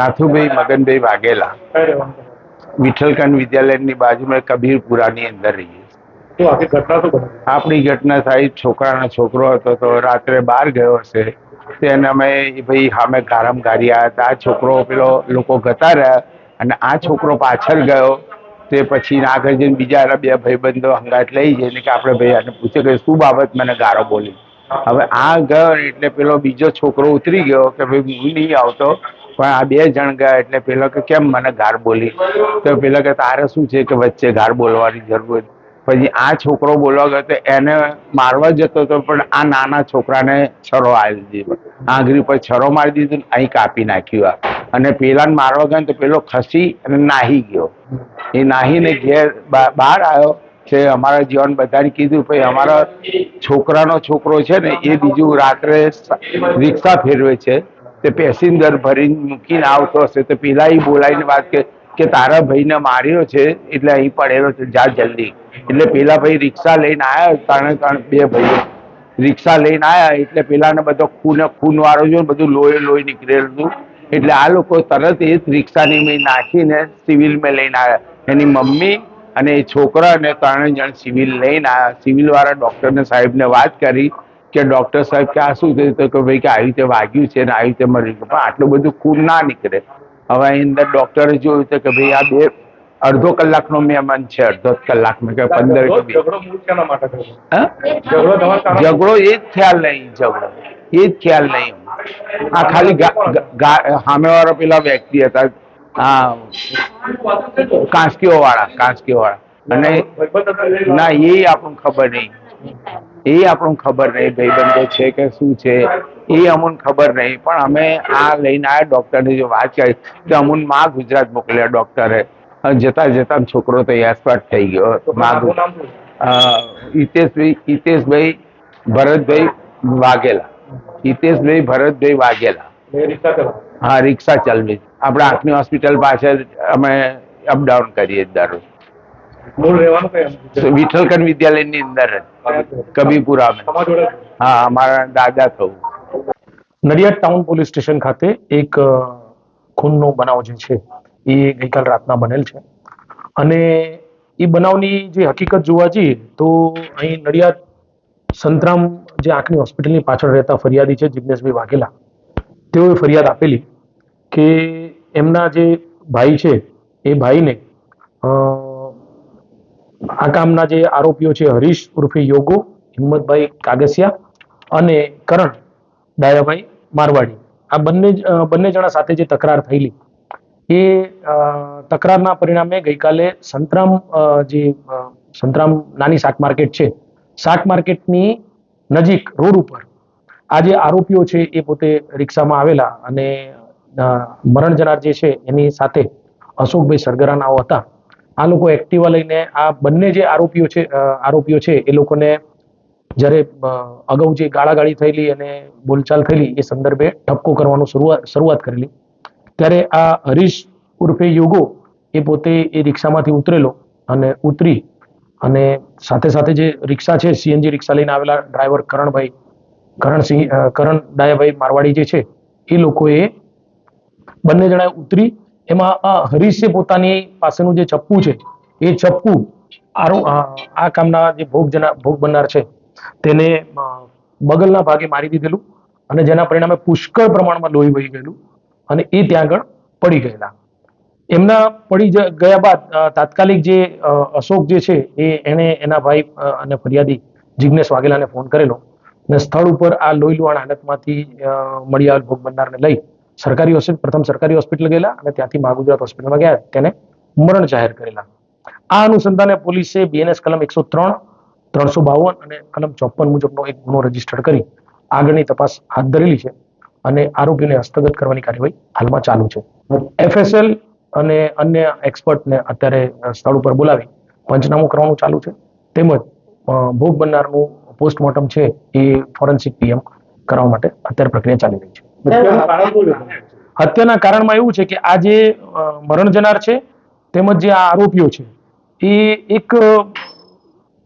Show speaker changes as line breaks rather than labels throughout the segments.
નાથુભાઈ મગનભાઈ વાઘેલા.
કઈ વિદ્યાલયની
વિઠ્ઠલકંડ વિદ્યાલયની બાજુમાં કબીરપુરાની અંદર રહીએ. આપણી ઘટના થાય છોકરાનો છોકરો હતો તો રાત્રે બહાર ગયો હશે. તેને અમે ભાઈ સામે ગારમ ગારી આવ્યા હતા. આ છોકરો પેલો લોકો ગતા રહ્યા અને આ છોકરો પાછળ ગયો. તે પછી આગળ જઈને બીજા બે ભાઈબંધો હંગાત લઈ જઈને કે આપણે ભાઈ આને પૂછે કે શું બાબત મને ગારો બોલી. હવે આ ગયો એટલે પેલો બીજો છોકરો ઉતરી ગયો કે ભાઈ હું નહીં આવતો. પણ આ બે જણ ગયા એટલે પેલો કે કેમ મને ગાર બોલી? તો પેલો કે તારે શું છે કે વચ્ચે ગાર બોલવાની જરૂર પછી આ છોકરો બોલવા ગયો તો એને મારવા જતો હતો પણ આ નાના છોકરાને છરો આવી દીધો. આંગળી પર છરો મારી દીધો અહીં કાપી નાખ્યું આ. અને પેલાને મારવા ગયો તો પેલો ખસી અને નાહી ગયો. એ નાહીને ઘેર બહાર આવ્યો તે અમારા જીવન બધાને કીધું, ભાઈ, અમારા છોકરાનો છોકરો છે ને એ બીજું રાત્રે રિક્ષા ફેરવે છે. તે પેસેન્જર ભરીને મૂકીને આવતો હશે તો પેલા એ બોલાવીને વાત કે કે તારા ભાઈને માર્યો છે, એટલે અહીં પડેલો છે, જા જલ્દી. એટલે પેલા ભાઈ રિક્ષા લઈને આવ્યા ત્રણે ત્રણ, બે ભાઈઓ. રિક્ષા લઈને આવ્યા એટલે પેલાને બધો ખૂન ખૂન વાળો જો બધું લોહી લોહી નીકળેલું હતું. એટલે આ લોકો તરત એ જ રિક્ષાની મેં નાખીને સિવિલમાં લઈને આવ્યા એની મમ્મી અને એ છોકરા અને ત્રણે જણ સિવિલ લઈને આવ્યા સિવિલ વાળા ડોક્ટરને સાહેબને વાત કરી. કે ડોક્ટર સાહેબ કે આ શું થયું? તો કે ભાઈ કે આવી રીતે વાગ્યું છે ને આવી રીતે મરી ગયું. પણ આટલું બધું ખૂન ના નીકળે. હવે એની અંદર ડોક્ટરે જોયું તો કે ભાઈ આ બે અડધો કલાકનો મહેમાન છે અડધો કલાક. મેં કે પંદર
ઝઘડો
એ જ ખ્યાલ નહીં ઝઘડો. એ જ ખ્યાલ નહીં. આ ખાલી સામેવાળા પેલા વ્યક્તિ હતા. હા. કાંસકીઓ વાળા કાંસકીઓ વાળા અને ના એ આપણને ખબર નહીં. એ આપણું ખબર નહીં ભાઈબંધો છે કે શું છે એ અમુન ખબર નહીં. પણ અમે આ લઈને આવ્યા ડૉક્ટરની જો વાત કરી તો અમુનમાં ગુજરાત મોકલ્યા ડૉક્ટરે. જતા જતા છોકરો તો એસપાટ થઈ ગયો.
તો
માં
આખું નામ
હિતેશભાઈ હિતેશભાઈ ભરતભાઈ વાઘેલા. હિતેશભાઈ ભરતભાઈ વાઘેલા. હા રિક્ષા ચલવી. આપણે આંખની હોસ્પિટલ પાછળ અમે અપડાઉન કરીએ દરરોજ. વિઠ્ઠલકંડ વિદ્યાલયની અંદર જ
જ?
હા અમારા દાદા થવું.
નડિયાદ ટાઉન પોલીસ સ્ટેશન ખાતે એક ખૂનનો બનાવ જે છે એ ગઈકાલ રાતના બનેલ છે. અને એ બનાવની જે હકીકત જોવા જઈએ તો અહીં નડિયાદ સંતરામ જે આંખની હોસ્પિટલની પાછળ રહેતા ફરિયાદી છે જિજ્ઞેશભાઈ વાઘેલા તેઓએ ફરિયાદ આપેલી કે એમના જે ભાઈ છે એ ભાઈને અ, આ કામના જે આરોપીઓ છે, હરીશ ઉર્ફે યોગો, હિંમતભાઈ કાગસિયા અને કરણ ડાયાભાઈ મારવાડી. આ બંને બંને જણા સાથે જે તકરાર થયેલી, એ તકરારના પરિણામે ગઈકાલે સંતરામ જે સંતરામ નાની શાક માર્કેટ છે, શાક માર્કેટની નજીક, રોડ ઉપર, આ જે આરોપીઓ છે, એ પોતે રિક્ષામાં આવેલા અને મરણ જનાર જે છે, એની સાથે અશોકભાઈ સરગરાનાઓ હતા. આ લોકો એક્ટિવા લઈને આ બંને જે આરોપીઓ છે આરોપીઓ છે, એ લોકોને જ્યારે અગાઉ જે ગાળાગાળી થયેલી અને બોલચાલ થયેલી, એ સંદર્ભે ઠપકો કરવાનું શરૂઆત શરૂઆત કરેલી. ત્યારે આ હરીશ ઉર્ફે યોગો એ પોતે એ રિક્ષામાંથી ઉતરેલો અને ઉતરી અને સાથે સાથે જે રિક્ષા છે, સીએનજી રિક્ષા લઈને આવેલા ડ્રાઈવર કરણભાઈ, કરણસિંહ કરણ ડાયાભાઈ મારવાડી જે છે, એ લોકોએ બંને જણાએ ઉતરી એમાં આ હરીશે પોતાની પાસેનું જે ચપ્પુ છે, એ ચપ્પુ આરો, આ કામના જે ભોગ ભોગ બનનાર છે, તેને બગલના ભાગે મારી દીધેલું અને જેના પરિણામે પુષ્કળ પ્રમાણમાં લોહી વહી ગયેલું અને એ ત્યાં આગળ પડી ગયેલા. એમના પડી ગયા બાદ તાત્કાલિક જે અશોક જે છે, એ એણે એના ભાઈ અને ફરિયાદી જિજ્ઞેશ વાઘેલાને ફોન કરેલો અને સ્થળ ઉપર આ લોહી લુહાણ હાલતમાંથી મળી આવેલ ભોગ બનનારને લઈ સરકારી હોસ્પિટલ પ્રથમ સરકારી હોસ્પિટલ ગયેલા અને ત્યાંથી મા ગુજરાત હોસ્પિટલમાં ગયા, તેને મરણ જાહેર કરેલા. આ અનુસંધાને પોલીસે બીએનએસ કલમ એકસો ત્રણ, ત્રણસો બાવન અને કલમ ચોપન મુજબનો એક ગુનો રજિસ્ટર કરી આગળની તપાસ હાથ ધરેલી છે અને આરોપીને હસ્તગત કરવાની કાર્યવાહી હાલમાં ચાલુ છે. એફએસએલ અને અન્ય એક્સપર્ટને અત્યારે સ્થળ ઉપર બોલાવી પંચનામું કરવાનું ચાલુ છે. તેમજ ભોગ બનનારનું પોસ્ટમોર્ટમ છે એ ફોરેન્સિક પીએમ કરવા માટે અત્યારે પ્રક્રિયા ચાલી રહી છે.
હત્યાનું
કારણમાં એવું છે કે આ જે મરણ જનાર છે તેમજ જે આ આરોપીઓ છે એ એક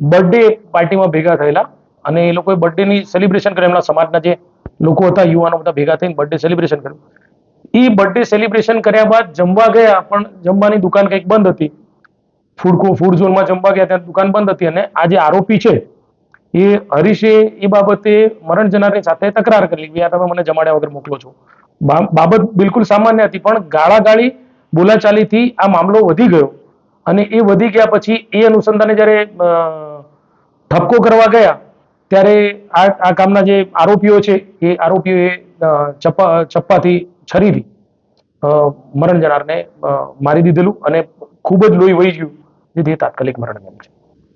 બર્થડે પાર્ટીમાં ભેગા થયેલા અને એ લોકોએ બર્થડેની સેલિબ્રેશન કર્યું. એમના સમાજના જે લોકો હતા યુવાનો બધા ભેગા થઈને બર્થડે સેલિબ્રેશન કર્યું. એ બર્થડે સેલિબ્રેશન કર્યા બાદ જમવા ગયા પણ જમવાની દુકાન કંઈક બંધ હતી. ફૂડ ફૂડ ઝોનમાં જમવા ગયા ત્યાં દુકાન બંધ હતી અને આ જે આરોપી છે એ હરીશે એ બાબતે મરણ જનારની સાથે તકરાર કરી કે આ તમે મને જમાડ્યા વગર મોકલો છો. બાબત બિલકુલ સામાન્ય હતી, પણ ગાળાગાળી બોલાચાલીથી આ મામલો વધી ગયો. અને એ વધી ગયા પછી એ અનુસંધાને જ્યારે ઠપકો કરવા ગયા, ત્યારે આ આ કામના જે આરોપીઓ છે, એ આરોપીઓએ ચપ્પા ચપ્પાથી છરીથી મરણ જનારને મારી દીધેલું અને ખૂબ જ લોહી વહી ગયું. જેથી તાત્કાલિક મરણ પામ્યો છે.